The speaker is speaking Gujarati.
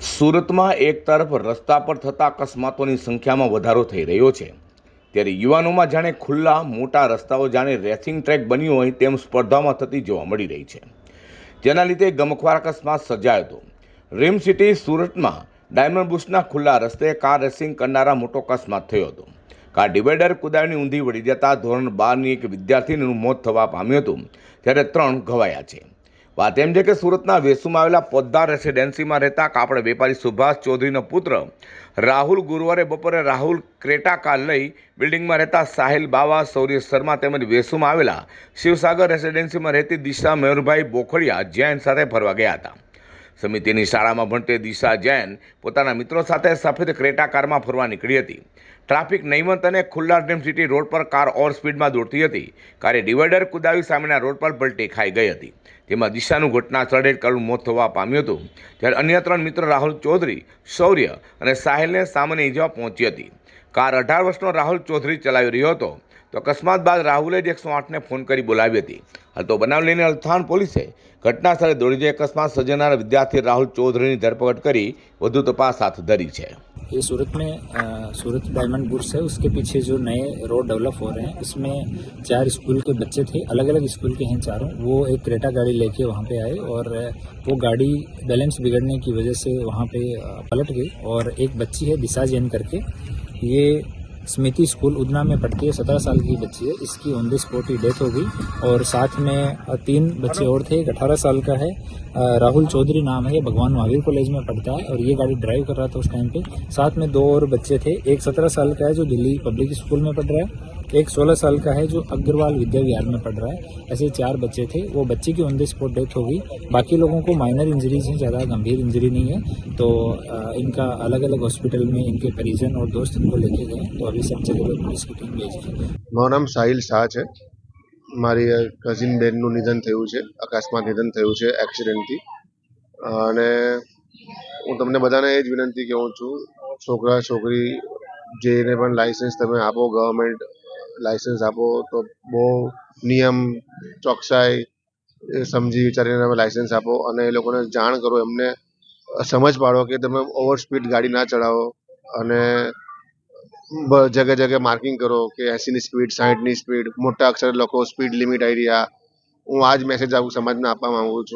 સુરતમાં એક તરફ રસ્તા પર થતા અકસ્માતોની સંખ્યામાં વધારો થઈ રહ્યો છે. ત્યારે યુવાનોમાં જાણે ખુલ્લા, મોટા રસ્તાઓ જાણે રેસિંગ ટ્રેક બન્યું હોય તેમ સ્પર્ધામાં થતી જોવા મળી રહી છે. જેના લીધે ગમખ્વાર અકસ્માત સર્જાયો હતો. રીમ સિટી, સુરતમાં ડાયમંડ બુશના ખુલ્લા રસ્તે કાર રેસિંગ કરનારા મોટો અકસ્માત થયો હતો. કાર ડિવાઈડર કુદાળની ઊંધી વળી જતા ધોરણ બારની એક વિદ્યાર્થીનું મોત થવા પામ્યું હતું. ત્યારે ત્રણ ઘવાયા છે. વાત એમ છે કે સુરતના વેસુમાં આવેલા પોદ્દાર રેસિડેન્સીમાં રહેતા કાપડ વેપારી સુભાષ ચૌધરીનો પુત્ર રાહુલ ગુરુવારે બપોરે રાહુલ ક્રેટા કાર લઈ બિલ્ડિંગમાં રહેતા સાહિલ બાવા, સૌર્ય શર્મા તેમજ વેસુમાં આવેલા શિવસાગર રેસિડેન્સીમાં રહેતી દિશા મયુરભાઈ બોખડિયા જૈન સાથે ફરવા ગયા હતા. સમિતિની શાળામાં ભણતે દિશા જૈન પોતાના મિત્રો સાથે સફેદ ક્રેટા કારમાં ફરવા નીકળી હતી. ટ્રાફિક નહીવંત અને ખુલ્લા ડેમ સિટી રોડ પર કાર ઓવર સ્પીડમાં દોડતી હતી. કારે ડિવાઈડર કુદાવી સામેના રોડ પર પલટી ખાઈ ગઈ હતી. તેમાં દિશાનું ઘટના સ્થળે કરુણ મોત થવા પામ્યું હતું. જ્યારે અન્ય ત્રણ મિત્ર રાહુલ ચૌધરી, શૌર્ય અને સાહિલને સામાન્ય ઇજા પહોંચી હતી. કાર અઢાર વર્ષનો રાહુલ ચૌધરી ચલાવી રહ્યો હતો. તો અકસ્માત બાદ રાહુલે જ એકસો આઠને ફોન કરી બોલાવી હતી હાલ તો બનાવ લઈને અલથાણ પોલીસે ઘટના સ્થળે દોડી જઈ અકસ્માત સર્જનાર વિદ્યાર્થી રાહુલ ચૌધરીની ધરપકડ કરી વધુ તપાસ હાથ ધરી છે ये सूरत में अ, सूरत डायमंड बुर्स है उसके पीछे जो नए रोड डेवलप हो रहे हैं इसमें चार स्कूल के बच्चे थे अलग अलग स्कूल के हैं चारों वो एक क्रेटा गाड़ी लेके वहाँ पे आए और अ, वो गाड़ी बैलेंस बिगड़ने की वजह से वहाँ पे अ, पलट गई और एक बच्ची है दिशा जैन करके ये स्मृति स्कूल उदना में पढ़ती है, सत्रह साल की बच्ची है। इसकी ऑन द स्पॉट ही डेथ हो गई और साथ में तीन बच्चे और थे, एक अठारह साल का है। राहुल चौधरी नाम है, ये भगवान महावीर कॉलेज में पढ़ता है और ये गाड़ी ड्राइव कर रहा था उस टाइम पे। साथ में दो और बच्चे थे, एक सत्रह साल का है, जो दिल्ली पब्लिक स्कूल में पढ़ रहा है। एक सोलह साल का है जो अग्रवाल विद्या विहार में पढ़ रहा है ऐसे चार बच्चे थे वो बच्चे की ऑन द स्पॉट डेथ हो गई बाकी लोगों को माइनर इंजरीज हैं ज़्यादा गंभीर इंजरी नहीं है तो अ, इनका अलग अलग हॉस्पिटल में इनके परिजन और दोस्त इनको लेके गए तो अभी सब जगह पे पुलिस की टीम भेज दी है મારું નામ સાહિલ શાહ છે મારી કઝિન બેનનું નિધન થયું છે અકસ્માત નિધન થયું છે એક્સિડન્ટથી અને હું તમને બધાને એ જ વિનંતી કહું છું છોકરા છોકરી જેને પણ લાઇસન્સ તમે આપો ગવર્મેન્ટ લાઇસન્સ આપો તો બહુ નિયમ, ચોકસાઈ સમજી વિચારીને તમે લાઇસન્સ આપો અને એ લોકોને જાણ કરો, એમને સમજ પાડો કે તમે ઓવર સ્પીડ ગાડી ના ચલાવો અને જગ્યા જગ્યાએ માર્કિંગ કરો કે એંસીની સ્પીડ સાઠની સ્પીડ, મોટા અક્ષર લખો, સ્પીડ લિમિટ આવી રહ્યા. હું આ જ મેસેજ આવું સમાજને આપવા માંગુ છું.